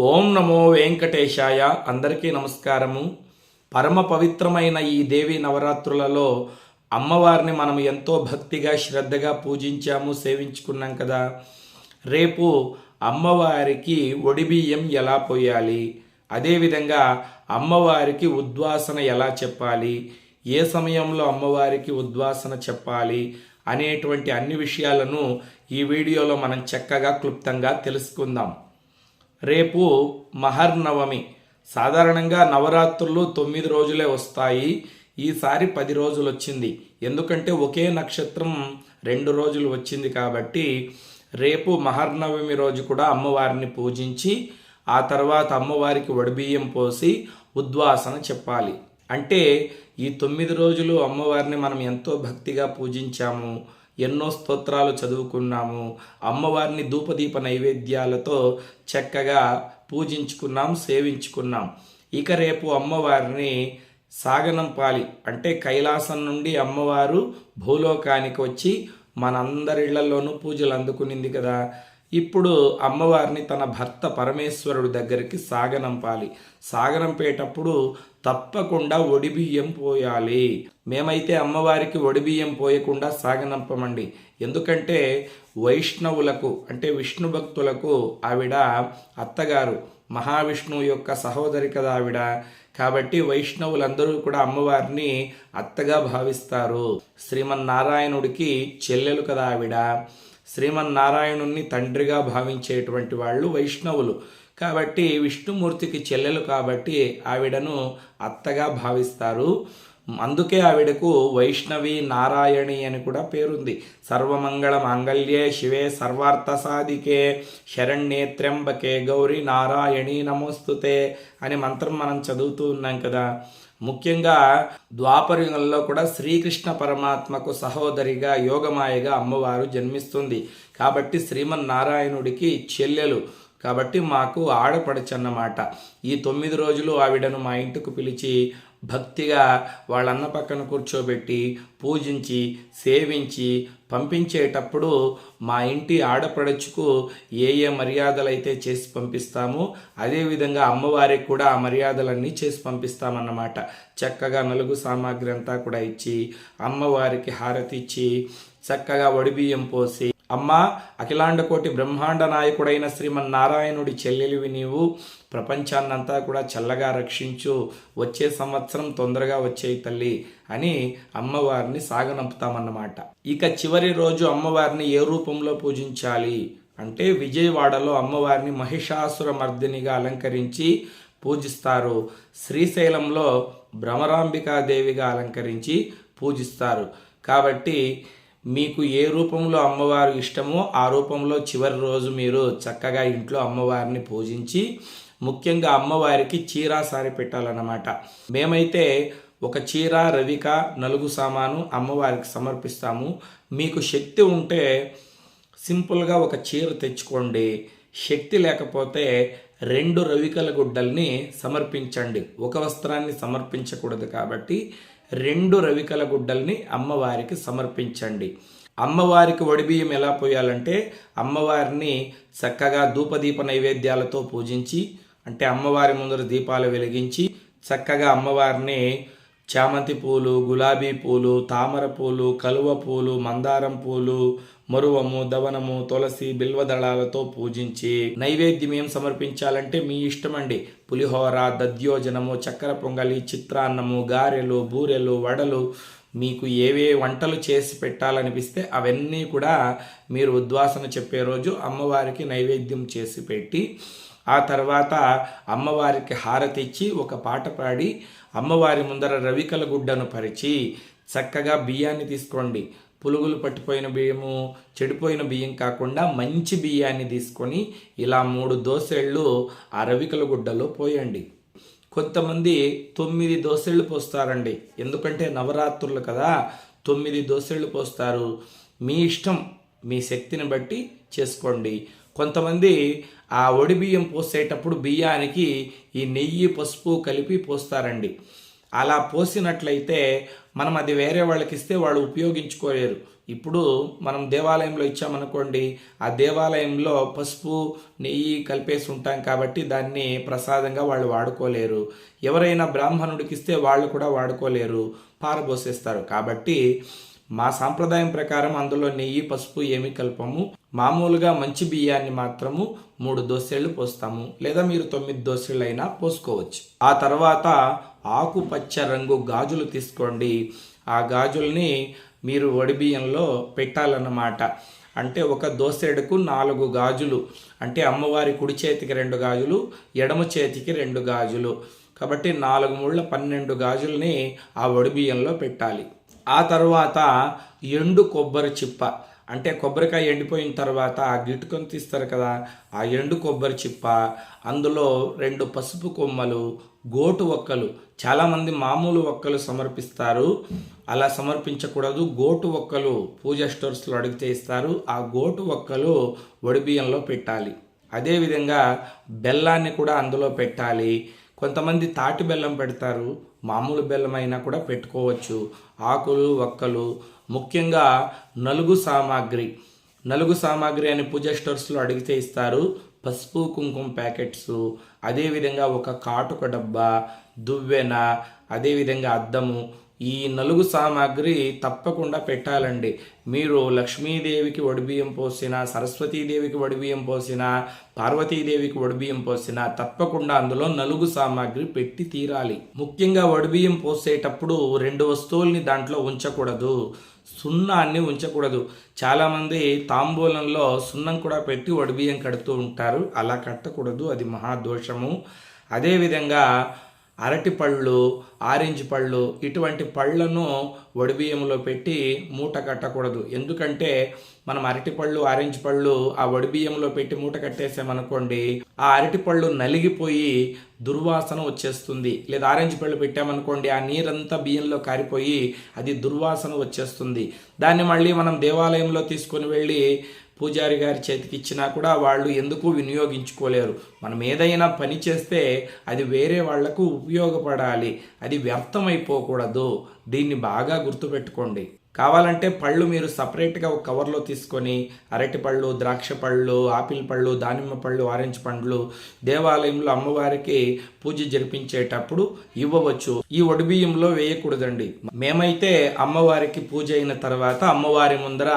ఓం నమో వెంకటేశాయ. అందరికీ నమస్కారము. పరమ పవిత్రమైన ఈ దేవి నవరాత్రులలో అమ్మవారిని మనం ఎంతో భక్తిగా శ్రద్ధగా పూజించాము సేవించుకున్నాం కదా. రేపు అమ్మవారికి ఒడిబియ్యం ఎలా పోయాలి? అదేవిధంగా అమ్మవారికి ఉద్వాసన ఎలా చెప్పాలి? ఏ సమయంలో అమ్మవారికి ఉద్వాసన చెప్పాలి? అనేటువంటి అన్ని విషయాలను ఈ వీడియోలో మనం చక్కగా క్లుప్తంగా తెలుసుకుందాం. రేపు మహర్నవమి. సాధారణంగా నవరాత్రులు తొమ్మిది రోజులే వస్తాయి. ఈసారి పది రోజులు వచ్చింది ఎందుకంటే ఒకే నక్షత్రం రెండు రోజులు వచ్చింది కాబట్టి రేపు మహర్నవమి రోజు కూడా అమ్మవారిని పూజించి ఆ తర్వాత అమ్మవారికి వడిబియ్యం పోసి ఉద్వాసన చెప్పాలి. అంటే ఈ తొమ్మిది రోజులు అమ్మవారిని మనం ఎంతో భక్తిగా పూజించాము. ఎన్నో స్తోత్రాలు చదువుకున్నాము. అమ్మవారిని ధూపదీప నైవేద్యాలతో చక్కగా పూజించుకున్నాం సేవించుకున్నాం. ఇక రేపు అమ్మవారిని సాగనంపాలి. అంటే కైలాసం నుండి అమ్మవారు భూలోకానికి వచ్చి మనందరిళ్ళలోనూ పూజలు అందుకునింది కదా. ఇప్పుడు అమ్మవారిని తన భర్త పరమేశ్వరుడు దగ్గరికి సాగనంపాలి. సాగనంపేటప్పుడు తప్పకుండా ఒడిబియ్యం పోయాలి. మేమైతే అమ్మవారికి ఒడిబియ్యం పోయకుండా సాగనంపమండి. ఎందుకంటే వైష్ణవులకు అంటే విష్ణు భక్తులకు ఆవిడ అత్తగారు. మహావిష్ణువు యొక్క సహోదరి కదా ఆవిడ. కాబట్టి వైష్ణవులందరూ కూడా అమ్మవారిని అత్తగా భావిస్తారు. శ్రీమన్నారాయణుడికి చెల్లెలు కదా ఆవిడ. శ్రీమన్నారాయణుణ్ణి తండ్రిగా భావించేటువంటి వాళ్ళు వైష్ణవులు. కాబట్టి విష్ణుమూర్తికి చెల్లెలు కాబట్టి ఆవిడను అత్తగా భావిస్తారు. అందుకే ఆవిడకు వైష్ణవి నారాయణి అని కూడా పేరుంది. సర్వమంగళ మాంగళ్యే శివే సర్వార్థ సాధికే శరణ్యే త్ర్యంబకే గౌరీ నారాయణి నమోస్తుతే అని మంత్రం మనం చదువుతూ ఉన్నాం కదా. ముఖ్యంగా ద్వాపరయుగంలో కూడా శ్రీకృష్ణ పరమాత్మకు సహోదరిగా యోగమాయగా అమ్మవారు జన్మిస్తుంది. కాబట్టి శ్రీమన్నారాయణుడికి చెల్లెలు. కాబట్టి మాకు ఆడపడచన్నమాట. ఈ తొమ్మిది రోజులు ఆవిడను మా ఇంటికి పిలిచి భక్తిగా వాళ్ళన్న పక్కన కూర్చోబెట్టి పూజించి సేవించి పంపించేటప్పుడు మా ఇంటి ఆడపడచుకు ఏ ఏ మర్యాదలు అయితే చేసి పంపిస్తామో అదేవిధంగా అమ్మవారికి కూడా ఆ మర్యాదలన్నీ చేసి పంపిస్తామన్నమాట. చక్కగా నలుగు సామాగ్రి అంతా కూడా ఇచ్చి అమ్మవారికి హారతి ఇచ్చి చక్కగా వడిబియ్యం పోసి అమ్మ అఖిలాండ కోటి బ్రహ్మాండ నాయకుడైన శ్రీమన్నారాయణుడి చెల్లెలివి నీవు. ప్రపంచాన్నంతా కూడా చల్లగా రక్షించు. వచ్చే సంవత్సరం తొందరగా వచ్చేయి తల్లి అని అమ్మవారిని సాగనంపుతామన్నమాట. ఇక చివరి రోజు అమ్మవారిని ఏ రూపంలో పూజించాలి? అంటే విజయవాడలో అమ్మవారిని మహిషాసుర మర్దినిగా అలంకరించి పూజిస్తారు. శ్రీశైలంలో భ్రమరాంబికాదేవిగా అలంకరించి పూజిస్తారు. కాబట్టి మీకు ఏ రూపంలో అమ్మవారు ఇష్టమో ఆ రూపంలో చివరి రోజు మీరు చక్కగా ఇంట్లో అమ్మవారిని పూజించి ముఖ్యంగా అమ్మవారికి చీర సారి పెట్టాలన్నమాట. మేమైతే ఒక చీర రవిక నలుగు సామాను అమ్మవారికి సమర్పిస్తాము. మీకు శక్తి ఉంటే సింపుల్గా ఒక చీర తెచ్చుకోండి. శక్తి లేకపోతే రెండు రవికల గుడ్డల్ని సమర్పించండి. ఒక వస్త్రాన్ని సమర్పించకూడదు కాబట్టి రెండు రవికల గుడ్డల్ని అమ్మవారికి సమర్పించండి. అమ్మవారికి వడిబియ్యం ఎలా పోయాలంటే అమ్మవారిని చక్కగా ధూపదీప నైవేద్యాలతో పూజించి అంటే అమ్మవారి ముందర దీపాలు వెలిగించి చక్కగా అమ్మవారిని చామంతి పూలు గులాబీ పూలు తామర పూలు కలువ పూలు మందారం పూలు మరువము దవనము తులసి బిల్వదళాలతో పూజించి నైవేద్యం ఏం సమర్పించాలంటే మీ ఇష్టమండి. పులిహోర దద్యోజనము చక్కెర పొంగలి చిత్రాన్నము గారెలు బూరెలు వడలు మీకు ఏవే వంటలు చేసి పెట్టాలనిపిస్తే అవన్నీ కూడా మీరు ఉద్వాసన చెప్పే రోజు అమ్మవారికి నైవేద్యం చేసి పెట్టి ఆ తర్వాత అమ్మవారికి హారతి ఇచ్చి ఒక పాట పాడి అమ్మవారి ముందర రవికల గుడ్డను పరిచి చక్కగా బియ్యాన్ని తీసుకోండి. పులుగులు పట్టిపోయిన బియ్యము చెడిపోయిన బియ్యం కాకుండా మంచి బియ్యాన్ని తీసుకొని ఇలా మూడు దోసెళ్ళు ఆ రవికల గుడ్డలో పోయండి. కొంతమంది తొమ్మిది దోసెళ్ళు పోస్తారండి. ఎందుకంటే నవరాత్రులు కదా తొమ్మిది దోసెళ్ళు పోస్తారు. మీ ఇష్టం మీ శక్తిని బట్టి చేసుకోండి. కొంతమంది ఆ ఒడి బియ్యం పోసేటప్పుడు బియ్యానికి ఈ నెయ్యి పసుపు కలిపి పోస్తారండి. అలా పోసినట్లయితే మనం అది వేరే వాళ్ళకి ఇస్తే వాళ్ళు ఉపయోగించుకోలేరు. ఇప్పుడు మనం దేవాలయంలో ఇచ్చామనుకోండి ఆ దేవాలయంలో పసుపు నెయ్యి కలిపేసి ఉంటాం కాబట్టి దాన్ని ప్రసాదంగా వాళ్ళు వాడుకోలేరు. ఎవరైనా బ్రాహ్మణుడికి ఇస్తే వాళ్ళు కూడా వాడుకోలేరు పారబోసేస్తారు. కాబట్టి మా సాంప్రదాయం ప్రకారం అందులో నెయ్యి పసుపు ఏమి కలపము. మామూలుగా మంచి బియ్యాన్ని మాత్రము మూడు దోశలు పోస్తాము. లేదా మీరు తొమ్మిది దోశలు అయినా పోసుకోవచ్చు. ఆ తర్వాత ఆకుపచ్చ రంగు గాజులు తీసుకోండి. ఆ గాజుల్ని మీరు వడి బియ్యంలో పెట్టాలన్నమాట. అంటే ఒక దోసెడుకు నాలుగు గాజులు. అంటే అమ్మవారి కుడి చేతికి రెండు గాజులు ఎడమ చేతికి రెండు గాజులు. కాబట్టి నాలుగు ముళ్ళ పన్నెండు గాజుల్ని ఆ వడి బియ్యంలో పెట్టాలి. ఆ తర్వాత ఎండు కొబ్బరి చిప్ప. అంటే కొబ్బరికాయ ఎండిపోయిన తర్వాత ఆ గిట్టుకొని తీస్తారు కదా ఆ ఎండు కొబ్బరి చిప్ప అందులో రెండు పసుపు కొమ్మలు గోటు ఒక్కలు. చాలామంది మామూలు ఒక్కలు సమర్పిస్తారు. అలా సమర్పించకూడదు. గోటు ఒక్కలు పూజ స్టోర్స్లో అడిగితే ఇస్తారు. ఆ గోటు ఒక్కలు వడిబియ్యంలో పెట్టాలి. అదేవిధంగా బెల్లాన్ని కూడా అందులో పెట్టాలి. కొంతమంది తాటి బెల్లం పెడతారు మామూలు బెల్లం అయినా కూడా పెట్టుకోవచ్చు. ఆకులు ఒక్కలు ముఖ్యంగా నలుగు సామాగ్రి. నలుగు సామాగ్రి అని పూజ స్టోర్స్లో అడిగితే ఇస్తారు. పసుపు కుంకుమ ప్యాకెట్స్ అదేవిధంగా ఒక కాటుక డబ్బా దువ్వెన అదేవిధంగా అద్దము ఈ నలుగు సామాగ్రి తప్పకుండా పెట్టాలండి. మీరు లక్ష్మీదేవికి వడిబియ్యం పోసిన సరస్వతీదేవికి వడిబియ్యం పోసిన పార్వతీదేవికి వడిబియ్యం పోసిన తప్పకుండా అందులో నలుగు సామాగ్రి పెట్టి తీరాలి. ముఖ్యంగా వడిబియ్యం పోసేటప్పుడు రెండు వస్తువుల్ని దాంట్లో ఉంచకూడదు. సున్నాన్ని ఉంచకూడదు. చాలామంది తాంబూలంలో సున్నం కూడా పెట్టి వడిబియ్యం కడుతూ ఉంటారు. అలా కట్టకూడదు. అది మహాదోషము అదేవిధంగా అరటి పళ్ళు ఆరెంజ్ పళ్ళు ఇటువంటి పళ్ళను వడిబియ్యంలో పెట్టి మూట కట్టకూడదు. ఎందుకంటే మనం అరటి పళ్ళు ఆరెంజ్ పళ్ళు ఆ వడిబియ్యంలో పెట్టి మూట కట్టేసామనుకోండి ఆ అరటి పళ్ళు నలిగిపోయి దుర్వాసన వచ్చేస్తుంది. లేదా ఆరెంజ్ పళ్ళు పెట్టామనుకోండి ఆ నీరంతా బియ్యంలో కారిపోయి అది దుర్వాసన వచ్చేస్తుంది. దాన్ని మళ్ళీ మనం దేవాలయంలో తీసుకొని వెళ్ళి పూజారి గారి చేతికి ఇచ్చినా కూడా వాళ్ళు ఎందుకు వినియోగించుకోలేరు? మనం ఏదైనా పని చేస్తే అది వేరే వాళ్ళకు ఉపయోగపడాలి. అది వ్యర్థమైపోకూడదు. దీన్ని బాగా గుర్తుపెట్టుకోండి. కావాలంటే పళ్ళు మీరు సపరేట్గా ఒక కవర్లో తీసుకొని అరటి పళ్ళు ద్రాక్ష పళ్ళు ఆపిల్ పళ్ళు దానిమ్మ పళ్ళు ఆరెంజ్ పండ్లు దేవాలయంలో అమ్మవారికి పూజ జరిపించేటప్పుడు ఇవ్వవచ్చు. ఈ ఒడిబియ్యంలో వేయకూడదండి. మేమైతే అమ్మవారికి పూజ అయిన తర్వాత అమ్మవారి ముందర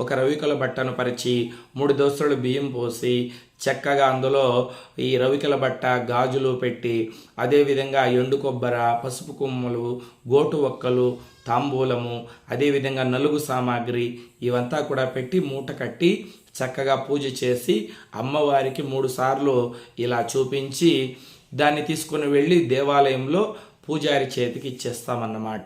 ఒక రవికల బట్టను పరిచి మూడు దోసలు బియ్యం పోసి చక్కగా అందులో ఈ రవికల బట్ట గాజులు పెట్టి అదేవిధంగా ఎండు కొబ్బర పసుపు కొమ్మలు గోటు ఒక్కలు తాంబూలము అదేవిధంగా నలుగు సామాగ్రి ఇవంతా కూడా పెట్టి మూట కట్టి చక్కగా పూజ చేసి అమ్మవారికి మూడు సార్లు ఇలా చూపించి దాన్ని తీసుకుని వెళ్ళి దేవాలయంలో పూజారి చేతికి ఇచ్చేస్తామన్నమాట.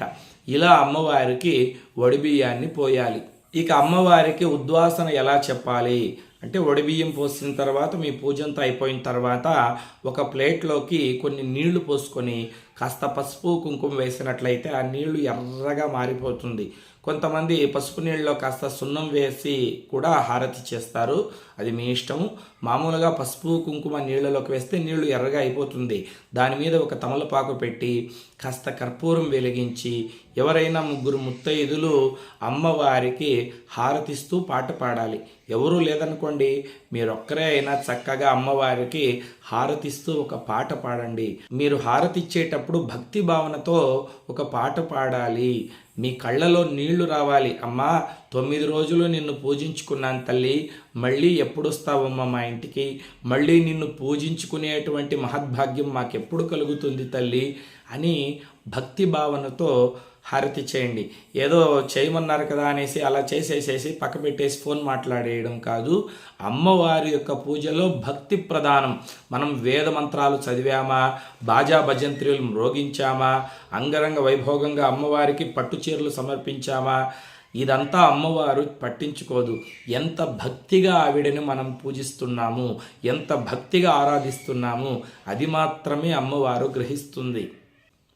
ఇలా అమ్మవారికి వడిబియ్యాన్ని పోయాలి. ఇక అమ్మవారికి ఉద్వాసన ఎలా చెప్పాలి? అంటే వడిబియ్యం పోసిన తర్వాత మీ పూజంతా అయిపోయిన తర్వాత ఒక ప్లేట్లోకి కొన్ని నీళ్ళు పోసుకొని కాస్త పసుపు కుంకుమ వేసినట్లయితే ఆ నీళ్ళు ఎర్రగా మారిపోతుంది. కొంతమంది పసుపు నీళ్ళలో కాస్త సున్నం వేసి కూడా హారతి చేస్తారు. అది మీ ఇష్టము. మామూలుగా పసుపు కుంకుమ నీళ్ళలోకి వేస్తే నీళ్ళు ఎర్రగా అయిపోతుంది. దాని మీద ఒక తమలపాకు పెట్టి కాస్త కర్పూరం వెలిగించి ఎవరైనా ముగ్గురు ముత్తైదులు అమ్మవారికి హారతిస్తూ పాట పాడాలి. ఎవరూ లేదనుకోండి మీరొక్కరే అయినా చక్కగా అమ్మవారికి హారతిస్తూ ఒక పాట పాడండి. మీరు హారతిచ్చేటప్పుడు భక్తి భావనతో ఒక పాట పాడాలి. మీ కళ్ళలో నీళ్ళు రావాలి. అమ్మా తొమ్మిది రోజులు నిన్ను పూజించుకున్నాను తల్లి. మళ్ళీ ఎప్పుడు వస్తావమ్మా మా ఇంటికి? మళ్ళీ నిన్ను పూజించుకునేటువంటి మహద్భాగ్యం మాకెప్పుడు కలుగుతుంది తల్లి? అని భక్తి భావనతో హారతి చేయండి. ఏదో చేయమన్నారు కదా అనేసి అలా చేసేసేసి పక్క పెట్టేసి ఫోన్ మాట్లాడేయడం కాదు. అమ్మవారి యొక్క పూజలో భక్తి ప్రధానం. మనం వేద మంత్రాలు చదివామా? బాజా భజంత్రులు మ్రోగించామా? అంగరంగ వైభోగంగా అమ్మవారికి పట్టు చీరలు సమర్పించామా? ఇదంతా అమ్మవారు పట్టించుకోదు. ఎంత భక్తిగా ఆవిడని మనం పూజిస్తున్నాము? ఎంత భక్తిగా ఆరాధిస్తున్నాము? అది మాత్రమే అమ్మవారు గ్రహిస్తుంది.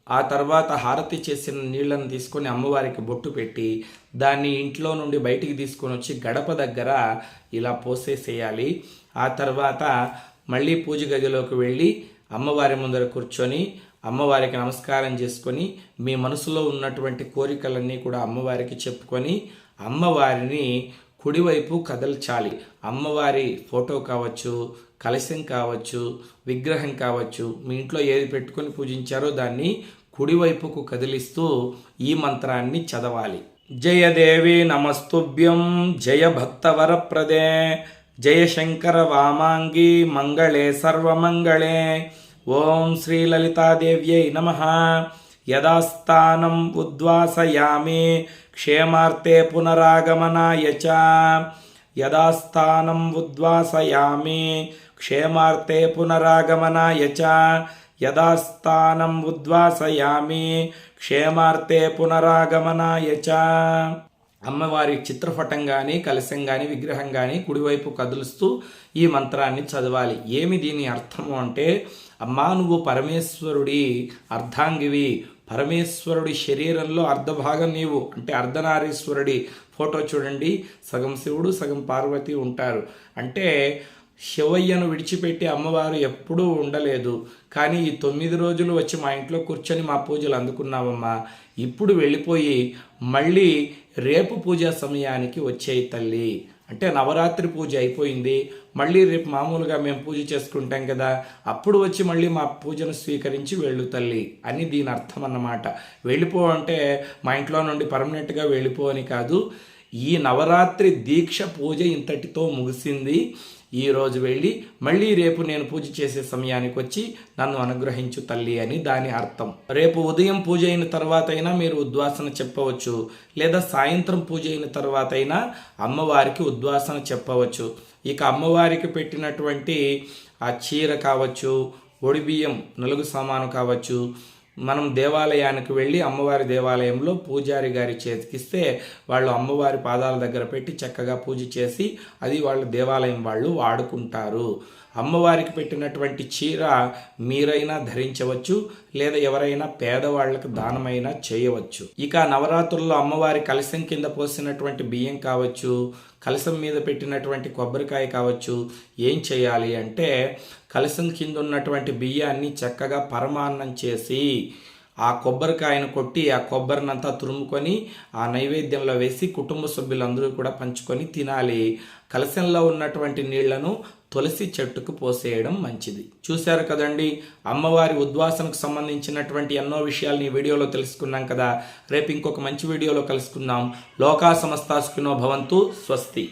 ఆ తర్వాత హారతి చేసిన నీళ్ళను తీసుకొని అమ్మవారికి బొట్టు పెట్టి దాన్ని ఇంట్లో నుండి బయటికి తీసుకొని వచ్చి గడప దగ్గర ఇలా పోసేసేయాలి. ఆ తర్వాత మళ్ళీ పూజ గదిలోకి వెళ్ళి అమ్మవారి ముందర కూర్చొని అమ్మవారికి నమస్కారం చేసుకొని మీ మనసులో ఉన్నటువంటి కోరికలన్నీ కూడా అమ్మవారికి చెప్పుకొని అమ్మవారిని కుడివైపు కదల్చాలి. అమ్మవారి ఫోటో కావచ్చు కలశం కావచ్చు విగ్రహం కావచ్చు మీ ఇంట్లో ఏది పెట్టుకొని పూజించారో దాన్ని కుడివైపుకు కదిలిస్తూ ఈ మంత్రాన్ని చదవాలి. జయదేవి నమస్తుభ్యం జయ భక్తవరప్రదే జయ శంకర వామాంగి మంగళే సర్వమంగళే. ఓం శ్రీ లలితాదేవ్యై నమ. యదాస్థానం ఉద్వాసయామి క్షేమార్తే పునరాగమనాయ చ. యదాస్థానం ఉద్వాసయామి క్షేమార్తే పునరాగమనాయ చ. యదాస్థానం ఉద్వాసయామి క్షేమార్తే పునరాగమనాయ చ. అమ్మవారి చిత్రపటం కానీ కలశం కానీ విగ్రహం కానీ కుడివైపు కదులుస్తూ ఈ మంత్రాన్ని చదవాలి. ఏమి దీని అర్థము అంటే అమ్మా నువ్వు పరమేశ్వరుడి అర్ధాంగివి పరమేశ్వరుడి శరీరంలో అర్ధభాగం నీవు అంటే అర్ధనారీశ్వరుడి ఫోటో చూడండి. సగం శివుడు సగం పార్వతి ఉంటారు. అంటే శివయ్యను విడిచిపెట్టి అమ్మవారు ఎప్పుడూ ఉండలేదు. కానీ ఈ తొమ్మిది రోజులు వచ్చి మా ఇంట్లో కూర్చొని మా పూజలు అందుకున్నామమ్మా ఇప్పుడు వెళ్ళిపోయి మళ్ళీ రేపు పూజా సమయానికి వచ్చేయి తల్లి. అంటే నవరాత్రి పూజ అయిపోయింది. మళ్ళీ రేపు మామూలుగా మేము పూజ చేసుకుంటాం కదా. అప్పుడు వచ్చి మళ్ళీ మా పూజను స్వీకరించి వెళ్ళు తల్లి అని దీని అర్థం అన్నమాట. వెళ్ళిపో అంటే మా ఇంట్లో నుండి పర్మనెంట్గా వెళ్ళిపో అని కాదు. ఈ నవరాత్రి దీక్ష పూజ ఇంతటితో ముగిసింది. ఈరోజు వెళ్ళి మళ్ళీ రేపు నేను పూజ చేసే సమయానికి వచ్చి నన్ను అనుగ్రహించు తల్లి అని దాని అర్థం. రేపు ఉదయం పూజ అయిన తర్వాత అయినా మీరు ఉద్వాసన చెప్పవచ్చు. లేదా సాయంత్రం పూజ అయిన తర్వాత అయినా అమ్మవారికి ఉద్వాసన చెప్పవచ్చు. ఇక అమ్మవారికి పెట్టినటువంటి ఆ చీర కావచ్చు ఒడిబియ్యం నలుగు సామాను కావచ్చు మనం దేవాలయానికి వెళ్ళి అమ్మవారి దేవాలయంలో పూజారి గారి చేతికిస్తే వాళ్ళు అమ్మవారి పాదాల దగ్గర పెట్టి చక్కగా పూజ చేసి అది వాళ్ళ దేవాలయం వాళ్ళు వాడుకుంటారు. అమ్మవారికి పెట్టినటువంటి చీర మీరైనా ధరించవచ్చు లేదా ఎవరైనా పేదవాళ్ళకు దానమైనా చేయవచ్చు. ఇక నవరాత్రుల్లో అమ్మవారి కలశం కింద పోసినటువంటి బియ్యం కావచ్చు కలశం మీద పెట్టినటువంటి కొబ్బరికాయ కావచ్చు ఏం చేయాలి అంటే కలశం కింద ఉన్నటువంటి బియ్యాన్ని చక్కగా పరమాన్నం చేసి ఆ కొబ్బరికాయను కొట్టి ఆ కొబ్బరినంతా తురుముకొని ఆ నైవేద్యంలో వేసి కుటుంబ సభ్యులందరూ కూడా పంచుకొని తినాలి. కలశంలో ఉన్నటువంటి నీళ్ళను తులసి చెట్టుకు పోసేయడం మంచిది. చూశారు కదండి? అమ్మవారి ఉద్వాసనకు సంబంధించినటువంటి ఎన్నో విషయాలు ఈ వీడియోలో తెలుసుకున్నాం కదా. రేపు ఇంకొక మంచి వీడియోలో కలుసుకుందాం. లోకా సమస్తాసుకునో భవంతు స్వస్తి.